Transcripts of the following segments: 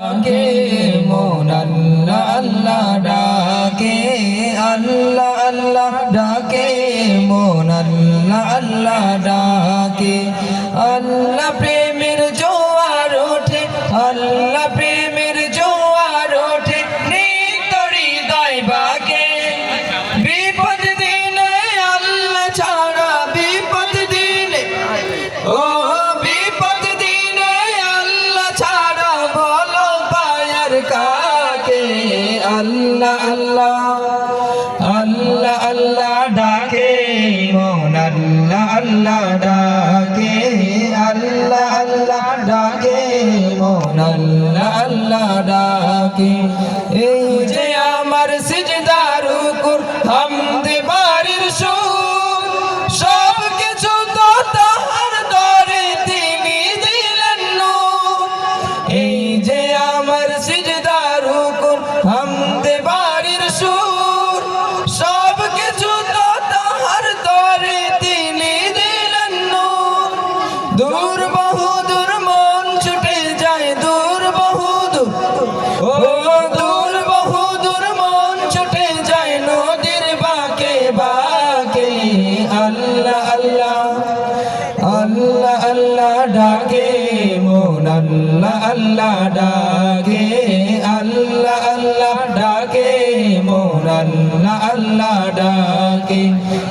ডাকে মন আল্লাহ আল্লাহ ডাকে, আল্লাহ আল্লাহ ডাকে। মন আল্লাহ আল্লাহ ডাকে। আল্লাহ প্রেমের জোয়ার ওঠে, আল্লাহ প্রেমের আল্লাহ আল্লাহ আল্লাহ আল্লাহ ডাকে, মন আল্লাহ আল্লাহ ডাকে, আল্লাহ আল্লাহ ডাকে, মন আল্লাহ আল্লাহ ডাকে এই যে আমার সিজদার উপর হামদে বাড়ির সুর, সব কিছু তো তাহার দরে তিনি দিলেন। এই যে আল্লাহ আল্লাহ ডাকে, আল্লাহ আল্লাহ ডাকে মন আল্লাহ আল্লাহ ডাকে।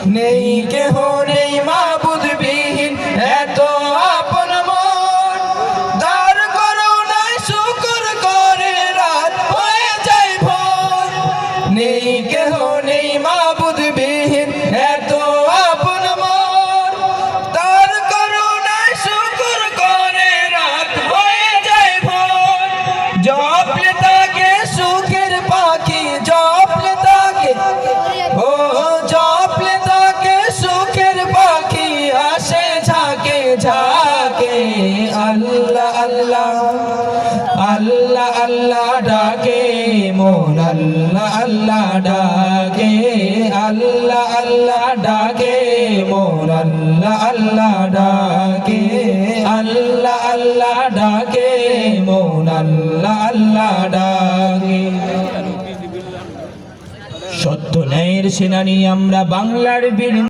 নেই কেহ নেই মাবুদ বিহীন এত আপন মন। দার করুণায় শুকর করে রাত হয়ে যায় ভোর। নেই কেহ নেই মাবুদ আল্লাহ আল্লাহ আল্লাহ ডাকে মোর আল্লাহ আল্লাহ ডাকে, আল্লাহ আল্লাহ ডাকে মোর আল্লাহ আল্লাহ ডাকে, আল্লাহ আল্লাহ ডাকে মোর আল্লাহ আল্লাহ ডাকে। সত্য ন্যায়ের সেনানি আমরা বাংলার বীর